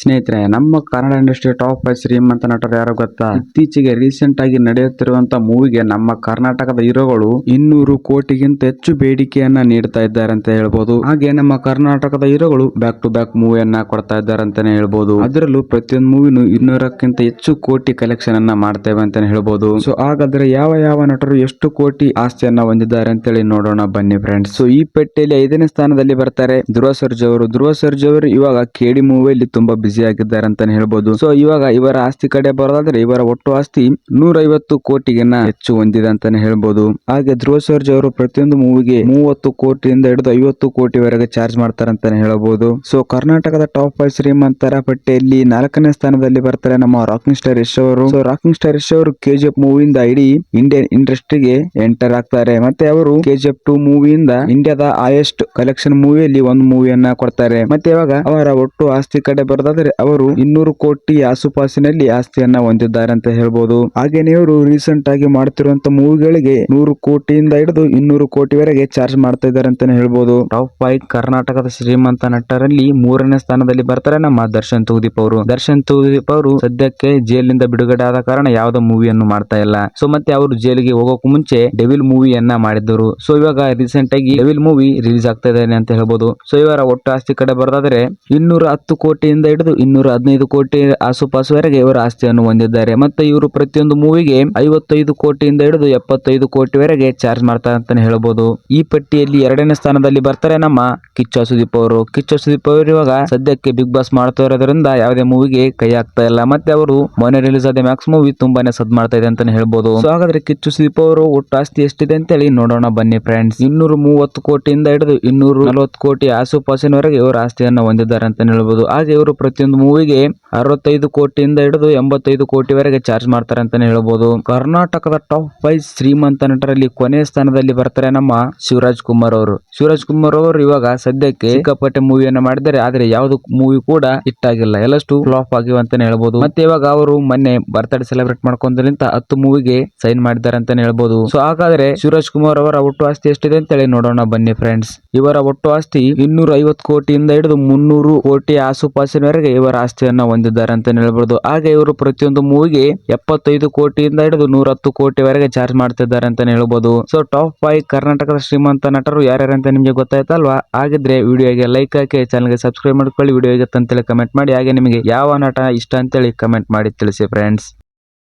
ಸ್ನೇಹಿತರೆ, ನಮ್ಮ Kannada industry top five ಶ್ರೀಮಂತ ನಟರು ಯಾರು ಗೊತ್ತಾ? ಇತ್ತೀಚೆಗೆ ರೀಸೆಂಟ್ ಆಗಿ ನಡೆಯುತ್ತಿರುವಂತ ಮೂವಿಗೆ ನಮ್ಮ ಕರ್ನಾಟಕದ ಹೀರೋಗಳು ಇನ್ನೂರು ಕೋಟಿಗಿಂತ ಹೆಚ್ಚು ಬೇಡಿಕೆಯನ್ನ ನೀಡ್ತಾ ಇದ್ದಾರೆ ಅಂತ ಹೇಳ್ಬೋದು. ಹಾಗೆ ನಮ್ಮ ಕರ್ನಾಟಕದ ಹೀರೋಗಳು ಬ್ಯಾಕ್ ಟು ಬ್ಯಾಕ್ ಮೂವಿಯನ್ನ ಕೊಡ್ತಾ ಇದ್ದಾರೆ ಅಂತಾನೆ ಹೇಳ್ಬೋದು. ಅದರಲ್ಲೂ ಪ್ರತಿಯೊಂದು ಮೂವಿನೂ ಇನ್ನೂರಕ್ಕಿಂತ ಹೆಚ್ಚು ಕೋಟಿ ಕಲೆಕ್ಷನ್ ಅನ್ನ ಮಾಡ್ತೇವೆ ಅಂತಾನೆ ಹೇಳ್ಬೋದು. ಸೊ ಹಾಗಾದ್ರೆ ಯಾವ ಯಾವ ನಟರು ಎಷ್ಟು ಕೋಟಿ ಆಸ್ತಿಯನ್ನ ಹೊಂದಿದ್ದಾರೆ ಅಂತೇಳಿ ನೋಡೋಣ ಬನ್ನಿ ಫ್ರೆಂಡ್ಸ್ ಸೊ ಈ ಪಟ್ಟಿಯಲ್ಲಿ ಐದನೇ ಸ್ಥಾನದಲ್ಲಿ ಬರ್ತಾರೆ ಧ್ರುವ ಸರ್ಜಾ ಅವರು. ಧ್ರುವ ಸರ್ಜಾ ಅವರು ಇವಾಗ ಕೇಡಿ ಮೂವಿಯಲ್ಲಿ ತುಂಬಾ ಬಿಸಿ ಆಗಿದ್ದಾರೆ ಅಂತಾನೆ ಹೇಳ್ಬೋದು. ಸೊ ಇವಾಗ ಇವರ ಆಸ್ತಿ ಕಡೆ ಬರೋದಾದ್ರೆ ಇವರ ಒಟ್ಟು ಆಸ್ತಿ ನೂರೈವತ್ತು ಕೋಟಿಗಿನ್ನ ಹೆಚ್ಚು ಹೊಂದಿದೆ ಅಂತಾನೆ ಹೇಳ್ಬೋದು. ಹಾಗೆ ಧ್ರುವ ಸರ್ಜ್ ಅವರು ಪ್ರತಿಯೊಂದು ಮೂವಿಗೆ ಮೂವತ್ತು ಕೋಟಿಯಿಂದ ಹಿಡಿದು ಐವತ್ತು ಕೋಟಿವರೆಗೆ ಚಾರ್ಜ್ ಮಾಡ್ತಾರೆ ಅಂತಾನೆ ಹೇಳಬಹುದು ಸೊ ಕರ್ನಾಟಕದ ಟಾಪ್ ಫೈವ್ ಶ್ರೀಮಂತರ ಪಟ್ಟಿಯಲ್ಲಿ ನಾಲ್ಕನೇ ಸ್ಥಾನದಲ್ಲಿ ಬರ್ತಾರೆ ನಮ್ಮ ರಾಕಿಂಗ್ ಸ್ಟಾರ್ ಯಶ್ ಅವರು. ಸೊ ರಾಕಿಂಗ್ ಸ್ಟಾರ್ ಯಶ್ ಅವರು ಕೆಜಿಎಫ್ ಮೂವಿಯಿಂದ ಇಡೀ ಇಂಡಿಯನ್ ಇಂಡಸ್ಟ್ರಿಗೆ ಎಂಟರ್ ಆಗ್ತಾರೆ. ಮತ್ತೆ ಅವರು ಕೆಜಿಎಫ್ ಟು ಮೂವಿಯಿಂದ ಇಂಡಿಯಾದ ಹೈಯೆಸ್ಟ್ ಕಲೆಕ್ಷನ್ ಮೂವಿಯಲ್ಲಿ ಒಂದು ಮೂವಿಯನ್ನ ಕೊಡ್ತಾರೆ. ಮತ್ತೆ ಇವಾಗ ಅವರ ಒಟ್ಟು ಆಸ್ತಿ ಕಡೆ ಬರೋದಾದ್ರೆ ಅವರು ಇನ್ನೂರು ಕೋಟಿ ಆಸುಪಾಸಿನಲ್ಲಿ ಆಸ್ತಿಯನ್ನ ಹೊಂದಿದ್ದಾರೆ ಅಂತ ಹೇಳ್ಬೋದು. ಹಾಗೇನೆ ಅವರು ರೀಸೆಂಟ್ ಆಗಿ ಮಾಡ್ತಿರುವಂತ ಮೂವಿಗಳಿಗೆ ನೂರು ಕೋಟಿಯಿಂದ ಹಿಡಿದು ಇನ್ನೂರು ಕೋಟಿವರೆಗೆ ಚಾರ್ಜ್ ಮಾಡ್ತಾ ಇದ್ದಾರೆ ಅಂತಾನೆ ಹೇಳ್ಬೋದು. ಟಾಪ್ ಫೈವ್ ಕರ್ನಾಟಕದ ಶ್ರೀಮಂತ ನಟರಲ್ಲಿ ಮೂರನೇ ಸ್ಥಾನದಲ್ಲಿ ಬರ್ತಾರೆ ನಮ್ಮ ದರ್ಶನ್ ತೂದೀಪ್ ಅವರು. ದರ್ಶನ್ ತೂದೀಪ್ ಅವರು ಸದ್ಯಕ್ಕೆ ಜೈಲಿನಿಂದ ಬಿಡುಗಡೆ ಆದ ಕಾರಣ ಯಾವ್ದೋ ಮೂವಿಯನ್ನು ಮಾಡ್ತಾ ಇಲ್ಲ. ಸೊ ಮತ್ತೆ ಅವರು ಜೈಲಿಗೆ ಹೋಗೋಕು ಮುಂಚೆ ಡೆವಿಲ್ ಮೂವಿಯನ್ನ ಮಾಡಿದ್ದರು. ಸೊ ಇವಾಗ ರೀಸೆಂಟ್ ಆಗಿ ಡೆವಿಲ್ ಮೂವಿ ರಿಲೀಸ್ ಆಗ್ತಾ ಇದ್ದಾನೆ ಅಂತ ಹೇಳ್ಬೋದು. ಸೊ ಇವರ ಒಟ್ಟು ಆಸ್ತಿ ಕಡೆ ಬರೋದಾದ್ರೆ ಇನ್ನೂರ ಹತ್ತು ಕೋಟಿಯಿಂದ ಹಿಡಿದು ಇನ್ನೂರ ಹದಿನೈದು ಕೋಟಿ ಆಸುಪಾಸುವರೆಗೆ ಇವರ ಆಸ್ತಿಯನ್ನು ಹೊಂದಿದ್ದಾರೆ. ಮತ್ತೆ ಇವರು ಪ್ರತಿಯೊಂದು ಮೂವಿಗೆ ಐವತ್ತೈದು ಕೋಟಿಯಿಂದ ಹಿಡಿದು ಎಪ್ಪತ್ತೈದು ಕೋಟಿವರೆಗೆ ಚಾರ್ಜ್ ಮಾಡ್ತಾರೆ ಅಂತಾನೆ ಹೇಳಬಹುದು ಈ ಪಟ್ಟಿಯಲ್ಲಿ ಎರಡನೇ ಸ್ಥಾನದಲ್ಲಿ ಬರ್ತಾರೆ ನಮ್ಮ ಕಿಚ್ಚ ಸುದೀಪ್ ಅವರು. ಕಿಚ್ಚ ಸುದೀಪ್ ಅವರು ಇವಾಗ ಸದ್ಯಕ್ಕೆ ಬಿಗ್ ಬಾಸ್ ಮಾಡ್ತಾ ಇರೋದ್ರಿಂದ ಯಾವುದೇ ಮೂವಿಗೆ ಕೈ ಆಗ್ತಾ ಇಲ್ಲ. ಮತ್ತೆ ಅವರು ಮೊನ್ನೆ ರಿಲೀಸ್ ಆದ ಮ್ಯಾಕ್ಸ್ ಮೂವಿ ತುಂಬಾನೇ ಸದ್ ಮಾಡ್ತಾ ಇದೆ ಅಂತಾನೆ ಹೇಳ್ಬೋದು. ಹಾಗಾದ್ರೆ ಕಿಚ್ಚು ಸುದೀಪ್ ಅವರು ಒಟ್ಟು ಆಸ್ತಿ ಎಷ್ಟಿದೆ ಅಂತೇಳಿ ನೋಡೋಣ ಬನ್ನಿ ಫ್ರೆಂಡ್ಸ್ ಇನ್ನೂರು ಮೂವತ್ತು ಕೋಟಿಯಿಂದ ಹಿಡಿದು ಇನ್ನೂರು ನಲವತ್ತು ಕೋಟಿ ಆಸುಪಾಸಿನವರೆಗೆ ಇವರು ಆಸ್ತಿಯನ್ನು ಹೊಂದಿದ್ದಾರೆ ಅಂತಾನೆ ಹೇಳ್ಬೋದು. ಹಾಗೆ ಇವರು ಪ್ರತಿಯೊಂದು ಮೂವಿಗೆ ಅರವತ್ತೈದು ಕೋಟಿಯಿಂದ ಹಿಡಿದು ಎಂಬತ್ತೈದು ಕೋಟಿವರೆಗೆ ಚಾರ್ಜ್ ಮಾಡ್ತಾರೆ ಅಂತಾನೆ ಹೇಳ್ಬೋದು. ಕರ್ನಾಟಕದ ಟಾಪ್ ಫೈವ್ ಶ್ರೀಮಂತ ನಟರಲ್ಲಿ ಕೊನೆಯ ಸ್ಥಾನದಲ್ಲಿ ಬರ್ತಾರೆ ನಮ್ಮ ಶಿವರಾಜ್ ಕುಮಾರ್ ಅವರು. ಶಿವರಾಜ್ ಕುಮಾರ್ ಅವರು ಇವಾಗ ಸದ್ಯಕ್ಕೆ ಸಿಕ್ಕಾಪಟ್ಟೆ ಮೂವಿಯನ್ನ ಮಾಡಿದ್ದಾರೆ, ಆದ್ರೆ ಯಾವ್ದು ಮೂವಿ ಕೂಡ ಹಿಟ್ ಆಗಿಲ್ಲ. ಎಲ್ಲಷ್ಟು ಫ್ಲಾಪ್ ಆಗಿವೆ ಅಂತಾನೆ ಹೇಳ್ಬೋದು. ಮತ್ತೆ ಇವಾಗ ಅವರು ಮೊನ್ನೆ ಬರ್ತ್ಡೇ ಸೆಲೆಬ್ರೇಟ್ ಮಾಡ್ಕೊಂಡ್ರಿಂದ ಹತ್ತು ಮೂವಿಗೆ ಸೈನ್ ಮಾಡಿದ್ದಾರೆ ಅಂತಾನೆ ಹೇಳ್ಬೋದು. ಸೊ ಹಾಗಾದ್ರೆ ಶಿವರಾಜ್ ಕುಮಾರ್ ಅವರ ಒಟ್ಟು ಆಸ್ತಿ ಎಷ್ಟಿದೆ ಅಂತೇಳಿ ನೋಡೋಣ ಬನ್ನಿ ಫ್ರೆಂಡ್ಸ್ ಇವರ ಒಟ್ಟು ಆಸ್ತಿ ಇನ್ನೂರ ಐವತ್ತು ಕೋಟಿಯಿಂದ ಹಿಡಿದು ಮುನ್ನೂರು ಕೋಟಿ ಆಸುಪಾಸಿನವರೆಗೆ ಇವರ ಆಸ್ತಿಯನ್ನ ಹೊಂದಿದ್ದಾರೆ ಅಂತ ಹೇಳ್ಬೋದು. ಹಾಗೆ ಇವರು ಪ್ರತಿಯೊಂದು ಮೂವಿಗೆ ಎಪ್ಪತ್ತೈದು ಕೋಟಿಯಿಂದ ಹಿಡಿದು ನೂರ ಹತ್ತು ಕೋಟಿವರೆಗೆ ಚಾರ್ಜ್ ಮಾಡ್ತಿದ್ದಾರೆ ಅಂತ ಹೇಳ್ಬೋದು. ಸೊ ಟಾಪ್ ಫೈವ್ ಕರ್ನಾಟಕದ ಶ್ರೀಮಂತ ನಟರು ಯಾರ್ಯಾರು ಅಂತ ನಿಮಗೆ ಗೊತ್ತಾಯ್ತಲ್ವಾ? ಹಾಗಿದ್ರೆ ವಿಡಿಯೋಗೆ ಲೈಕ್ ಹಾಕಿ ಚಾನಲ್ಗೆ ಸಬ್ಸ್ಕ್ರೈಬ್ ಮಾಡ್ಕೊಳ್ಳಿ. ವಿಡಿಯೋ ಅಂತ ಅಂತೇಳಿ ಕಮೆಂಟ್ ಮಾಡಿ. ಹಾಗೆ ನಿಮಗೆ ಯಾವ ನಟ ಇಷ್ಟ ಅಂತೇಳಿ ಕಮೆಂಟ್ ಮಾಡಿ ತಿಳಿಸಿ ಫ್ರೆಂಡ್ಸ್